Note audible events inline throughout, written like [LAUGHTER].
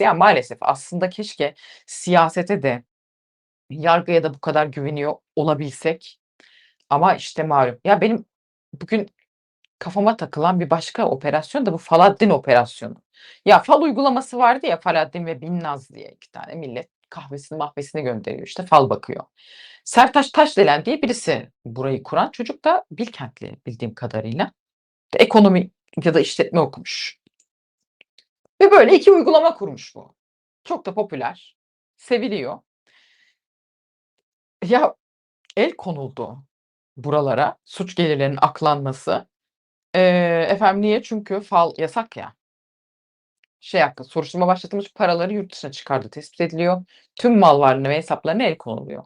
Ya, maalesef aslında keşke siyasete de, yargıya da bu kadar güveniyor olabilsek ama, işte, malum. Ya, benim bugün kafama takılan bir başka operasyon da bu Faladdin operasyonu. Ya, fal uygulaması vardı ya, Faladdin ve Binnaz diye 2 tane millet kahvesini mahvesini gönderiyor, işte, fal bakıyor. Sertaç Taşdelen diye birisi burayı kuran çocuk da Bilkentli bildiğim kadarıyla. Ekonomi ya da işletme okumuş. Ve böyle 2 uygulama kurmuş bu. Çok da popüler, seviliyor. Ya, el konuldu buralara, suç gelirlerinin aklanması. Eee, efendim niye? Çünkü fal yasak ya. Şey hakkı, soruşturma başlatılmış, paraları yurt dışına çıkardığı tespit ediliyor. Tüm mal varlığına ve hesaplarına el konuluyor.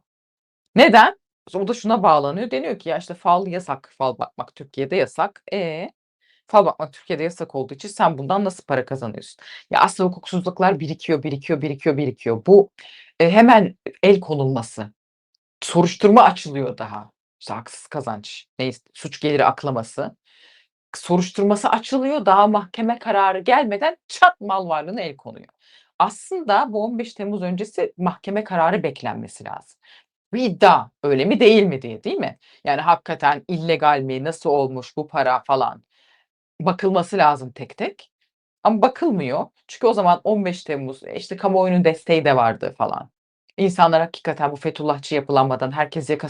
Neden? O da şuna bağlanıyor. Deniyor ki ya, işte, fal yasak, fal bakmak Türkiye'de yasak. E, fal bakmak Türkiye'de yasak olduğu için sen bundan nasıl para kazanıyorsun? Ya, aslında hukuksuzluklar birikiyor, birikiyor, birikiyor, birikiyor. Bu, eee, hemen el konulması, soruşturma açılıyor daha. İşte, haksız kazanç, neyse, suç geliri aklaması. Soruşturması açılıyor, daha mahkeme kararı gelmeden çat mal varlığına el konuyor. Aslında bu 15 Temmuz öncesi mahkeme kararı beklenmesi lazım. Bir iddia, öyle mi değil mi diye, değil mi? Yani hakikaten illegal mi, nasıl olmuş bu para falan bakılması lazım tek tek ama bakılmıyor. Çünkü o zaman 15 Temmuz, eee, işte, kamuoyunun desteği de vardı falan. İnsanlar hakikaten bu Fethullahçı yapılanmadan herkes yaka.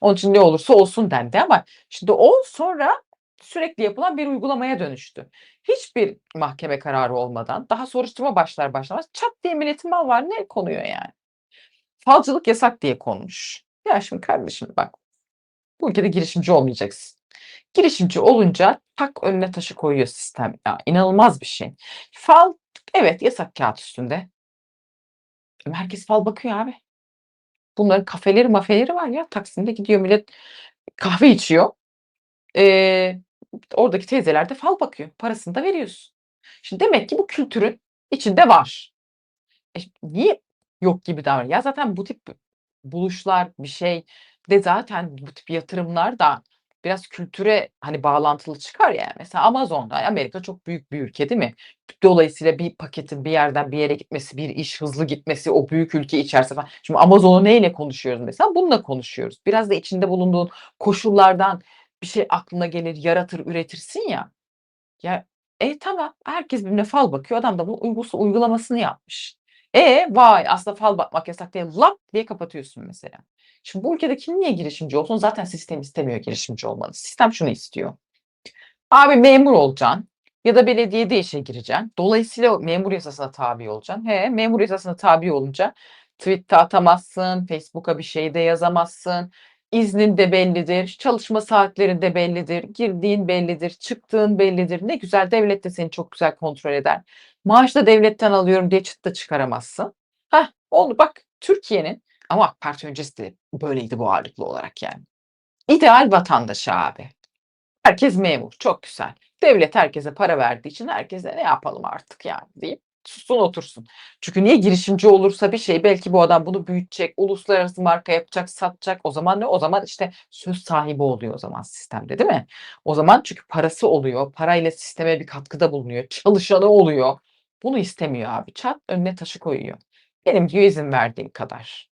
Onun için ne olursa olsun dendi ama şimdi o sonra sürekli yapılan bir uygulamaya dönüştü. Hiçbir mahkeme kararı olmadan daha soruşturma başlar başlamaz çat diye milletin mal varlığına el konuyor yani. Falcılık yasak diye konmuş. Ya, şimdi kardeşim bak, bu ülkede girişimci olmayacaksın. Girişimci olunca tak önüne taşı koyuyor sistem ya. İnanılmaz bir şey. Fal evet yasak kâğıt üstünde. Herkes fal bakıyor abi. Bunların kafeleri mafeleri var ya. Taksim'de gidiyor millet kahve içiyor. Eee, oradaki teyzeler de fal bakıyor. Parasını da veriyorsun. Şimdi demek ki bu kültürün içinde var. E, niye yok gibi davranıyor? Ya, zaten bu tip buluşlar, bir şey de zaten bu tip yatırımlar da biraz kültüre, hani, bağlantılı çıkar ya. Mesela Amazon'da Amerika çok büyük bir ülke, değil mi? Dolayısıyla bir paketin bir yerden bir yere gitmesi, bir iş hızlı gitmesi, o büyük ülke içerisinde falan. Şimdi Amazon'u neyle konuşuyoruz mesela? Bununla konuşuyoruz. Biraz da içinde bulunduğun koşullardan bir şey aklına gelir, yaratır, üretirsin ya. Ya, e, tamam, herkes birbirine fal bakıyor. Adam da bunun uygusu uygulamasını yapmış. E, vay, aslında fal bakmak yasak değil. Lap diye kapatıyorsun mesela. Şimdi bu ülkede kim niye girişimci olsun? Zaten sistem istemiyor girişimci olmanı. Sistem şunu istiyor. Abi memur olacaksın ya da belediyede işe gireceksin. Dolayısıyla memur yasasına tabi olacaksın. He, memur yasasına tabi olunca tweet de atamazsın, Facebook'a bir şey de yazamazsın. İznin de bellidir, çalışma saatlerin de bellidir, girdiğin bellidir, çıktığın bellidir. Ne güzel, devlet de seni çok güzel kontrol eder. Maaş da devletten alıyorum diye çıt da çıkaramazsın. Hah, oldu bak Türkiye'nin ama AK Parti öncesi de böyleydi bu ağırlıklı olarak yani. İdeal vatandaşı abi. Herkes memur, çok güzel. Devlet herkese para verdiği için herkes de ne yapalım artık yani deyip sussun otursun. Çünkü niye girişimci olursa bir şey belki bu adam bunu büyütecek, uluslararası marka yapacak, satacak. O zaman ne? O zaman işte söz sahibi oluyor o zaman sistemde, değil mi? O zaman çünkü parası oluyor, parayla sisteme bir katkıda bulunuyor, çalışanı oluyor. Bunu istemiyor abi. Çat önüne taşı koyuyor. Benim diyor izin verdiğim kadar.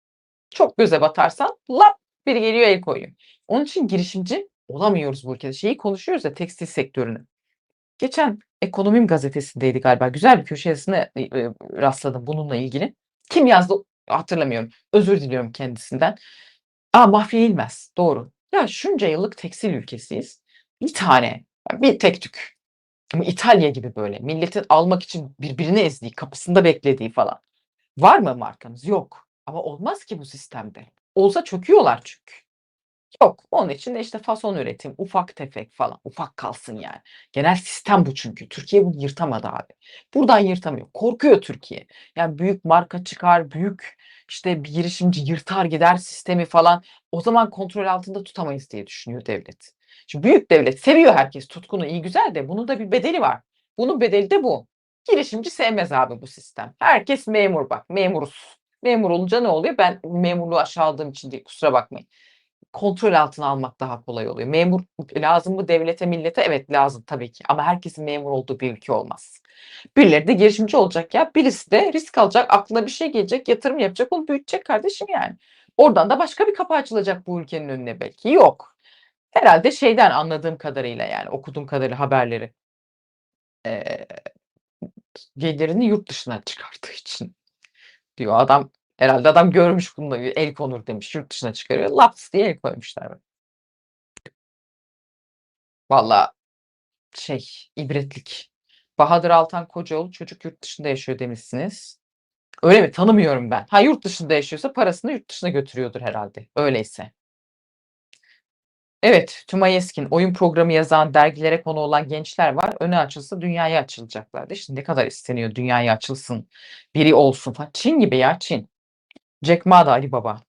Çok göze batarsan lap biri geliyor el koyuyor. Onun için girişimci olamıyoruz bu ülkede. Şeyi konuşuyoruz ya tekstil sektörünü. Geçen Ekonomim gazetesindeydi galiba. Güzel bir köşe yazısına, eee, rastladım bununla ilgili. Kim yazdı hatırlamıyorum. Özür diliyorum kendisinden. A, Mahfiye İlmez. Doğru. Ya şunca yıllık tekstil ülkesiyiz. Bir tane, bir tek tük İtalya gibi böyle milletin almak için birbirini ezdiği, kapısında beklediği falan. Var mı markamız? Yok. Ama olmaz ki bu sistemde. Olsa çöküyorlar çünkü. Yok. Onun için de işte fason üretim, ufak tefek falan. Ufak kalsın yani. Genel sistem bu çünkü. Türkiye bunu yırtamadı abi. Buradan yırtamıyor. Korkuyor Türkiye. Yani büyük marka çıkar, büyük işte bir girişimci yırtar gider sistemi falan. O zaman kontrol altında tutamayız diye düşünüyor devlet. Şimdi büyük devlet seviyor herkes tutkunu iyi güzel de bunun da bir bedeli var. Bunun bedeli de bu. Girişimci sevmez abi bu sistem. Herkes memur bak, memuruz. Memur olunca ne oluyor? Ben memurluğu aşağıladığım için değil, kusura bakmayın. Kontrol altına almak daha kolay oluyor. Memur lazım mı devlete, millete? Evet, lazım tabii ki ama herkesin memur olduğu bir ülke olmaz. Birileri de girişimci olacak ya. Birisi de risk alacak, aklına bir şey gelecek, yatırım yapacak, onu büyütecek kardeşim yani. Oradan da başka bir kapı açılacak bu ülkenin önüne belki. Yok. Herhâlde şeyden anladığım kadarıyla yani okuduğum kadarıyla haberleri. Eee, gelirini yurt dışına çıkarttığı için diyor adam. Herhâlde adam görmüş bunu, el konur demiş, yurt dışına çıkarıyor. Laps diye el koymuşlar. Valla şey, ibretlik. Bahadır Altan Kocaoğlu çocuk yurt dışında yaşıyor demişsiniz. Öyle mi? Tanımıyorum ben. Ha, yurt dışında yaşıyorsa parasını yurt dışına götürüyordur herhâlde, öyleyse. Evet, Tümay Eskin, oyun programı yazan, dergilere konu olan gençler var. Önü açılsa dünyaya açılacaklardı. İşte ne kadar isteniyor dünyaya açılsın, biri olsun falan. Çin gibi ya, Çin. Jack Ma da Ali Baba.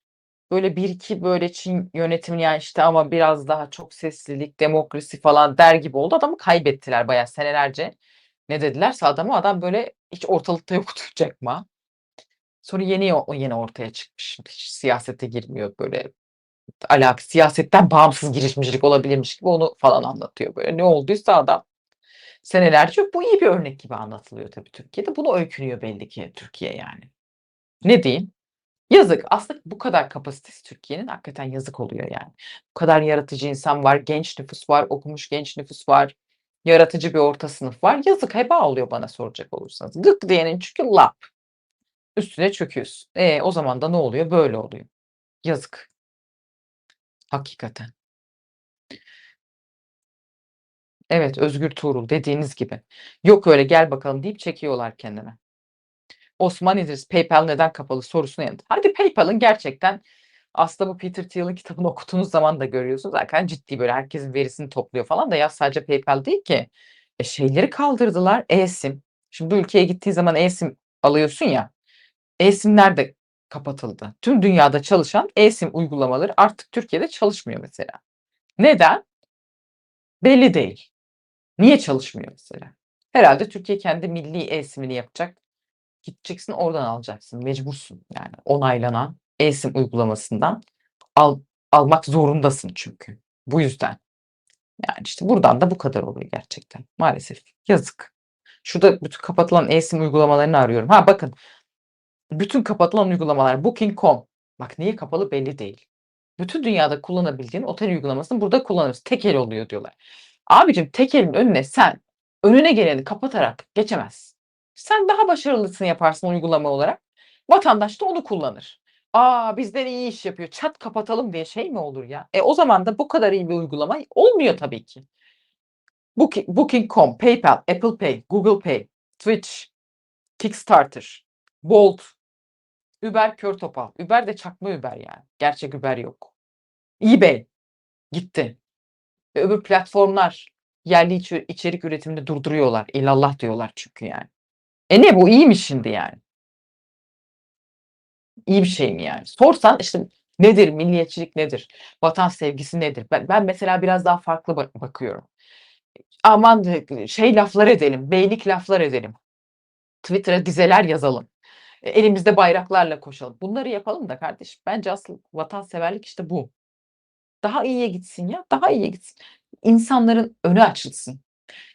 Böyle 1-2 böyle Çin yönetimini yani işte ama biraz daha çok seslilik, demokrasi falan der gibi oldu. Adamı kaybettiler bayağı senelerce. Ne dedilerse adama, adam böyle hiç ortalıkta yoktu [LAUGHS] Jack Ma. Sonra yeni yeni ortaya çıkmış. Hiç siyasete girmiyor böyle. Alak siyasetten bağımsız girişimcilik olabilirmiş gibi onu falan anlatıyor böyle. Ne olduysa adam senelerce bu iyi bir örnek gibi anlatılıyor tabii Türkiye'de. Bunu öykünüyor belli ki Türkiye yani. Ne diyeyim? Yazık. Aslında bu kadar kapasitesi Türkiye'nin hakikaten yazık oluyor yani. Bu kadar yaratıcı insan var, genç nüfus var, okumuş genç nüfus var, yaratıcı bir orta sınıf var. Yazık, heba oluyor bana soracak olursanız. Gık diyenin çünkü lap. Üstüne çöküyorsun. E, o zaman da ne oluyor? Böyle oluyor. Yazık. Hakikaten. Evet, Özgür Tuğrul dediğiniz gibi. Yok öyle gel bakalım deyip çekiyorlar kendine. Osman İdris, PayPal neden kapalı sorusuna yanıt. Hadi PayPal'ın gerçekten aslında bu Peter Thiel'in kitabını [LAUGHS] okuduğunuz zaman da görüyorsunuz. Hakikaten ciddi böyle herkesin verisini topluyor falan da ya sadece PayPal değil ki. E, şeyleri kaldırdılar, eSIM. Şimdi ülkeye gittiğin zaman eSIM alıyorsun ya, eSIM'ler de kapatıldı. Tüm dünyada çalışan eSIM uygulamaları artık Türkiye'de çalışmıyor mesela. Neden? Belli değil. Niye çalışmıyor mesela? Herhâlde Türkiye kendi milli eSIM'ini yapacak. Gideceksin oradan alacaksın. Mecbursun yani onaylanan eSIM uygulamasından al almak zorundasın çünkü. Bu yüzden. Yani işte buradan da bu kadar oluyor gerçekten. Maalesef. Yazık. Şurada bütün kapatılan eSIM uygulamalarını arıyorum. Ha bakın. Bütün kapatılan uygulamalar Booking.com. Bak niye kapalı belli değil. Bütün dünyada kullanabildiğin otel uygulamasını burada kullanırız. Tek el oluyor diyorlar. Abicim tek elin önüne sen önüne geleni kapatarak geçemezsin. Sen daha başarılısını yaparsın uygulama olarak. Vatandaş da onu kullanır. A, bizden iyi iş yapıyor, çat kapatalım diye şey mi olur ya? E, o zaman da bu kadar iyi bir uygulama olmuyor tabii ki. Booking Booking.com, PayPal, Apple Pay, Google Pay, Twitch, Kickstarter, Bolt, Uber kör topal. Uber de çakma Uber yani. Gerçek Uber yok. eBay gitti. E, öbür platformlar yerli içe içerik üretimini durduruyorlar. İllallah diyorlar çünkü yani. E, ne bu? İyi mi şimdi yani? İyi bir şey mi yani? Sorsan işte nedir milliyetçilik nedir? Vatan sevgisi nedir? Ben ben mesela biraz daha farklı bak bakıyorum. Aman şey laflar edelim, beylik laflar edelim. Twitter'a dizeler yazalım. E, elimizde bayraklarla koşalım. Bunları yapalım da kardeşim. Bence asıl vatanseverlik işte bu. Daha iyiye gitsin ya, daha iyiye gitsin. İnsanların önü açılsın.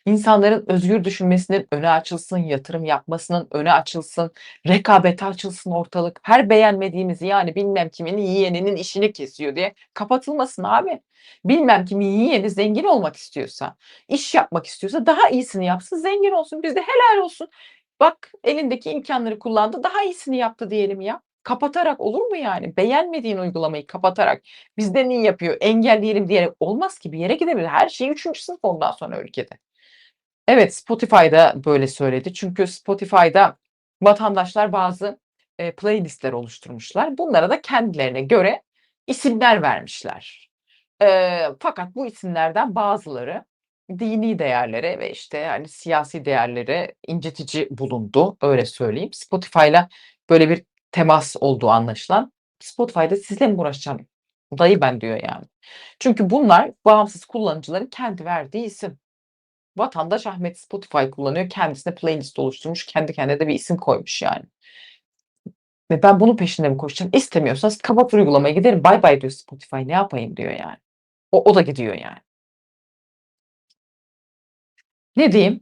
İnsanların özgür düşünmesinin önü açılsın, yatırım yapmasının önü açılsın, rekabete açılsın ortalık. Her beğenmediğimiz yani bilmem kimin yeğeninin işini kesiyor diye kapatılmasın abi. Bilmem kimin yeğeni zengin olmak istiyorsa, iş yapmak istiyorsa daha iyisini yapsın, zengin olsun. Biz de helal olsun. Bak elindeki imkânları kullandı, daha iyisini yaptı diyelim ya. Kapatarak olur mu yani? Beğenmediğin uygulamayı kapatarak bizden iyi yapıyor, engelleyelim diyerek olmaz ki bir yere gidebilir. Her şey 3. sınıf ondan sonra ülkede. Evet, Spotify'da böyle söyledi. Çünkü Spotify'da vatandaşlar bazı, eee, playlist'ler oluşturmuşlar. Bunlara da kendilerine göre isimler vermişler. Eee, fakat bu isimlerden bazıları dini değerlere ve işte hani siyasi değerlere incitici bulundu, öyle söyleyeyim. Spotify'la böyle bir temas olduğu anlaşılan. Spotify'da sizle mi uğraşacağım dayı ben diyor yani. Çünkü bunlar bağımsız kullanıcıların kendi verdiği isim. Vatandaş Ahmet Spotify kullanıyor. Kendisine playlist oluşturmuş. Kendi kendine de bir isim koymuş yani. Ve ben bunun peşinde mi koşacağım? İstemiyorsanız kapat uygulamayı giderim bay bay diyor Spotify. Ne yapayım diyor yani. O, o da gidiyor yani. Ne diyeyim?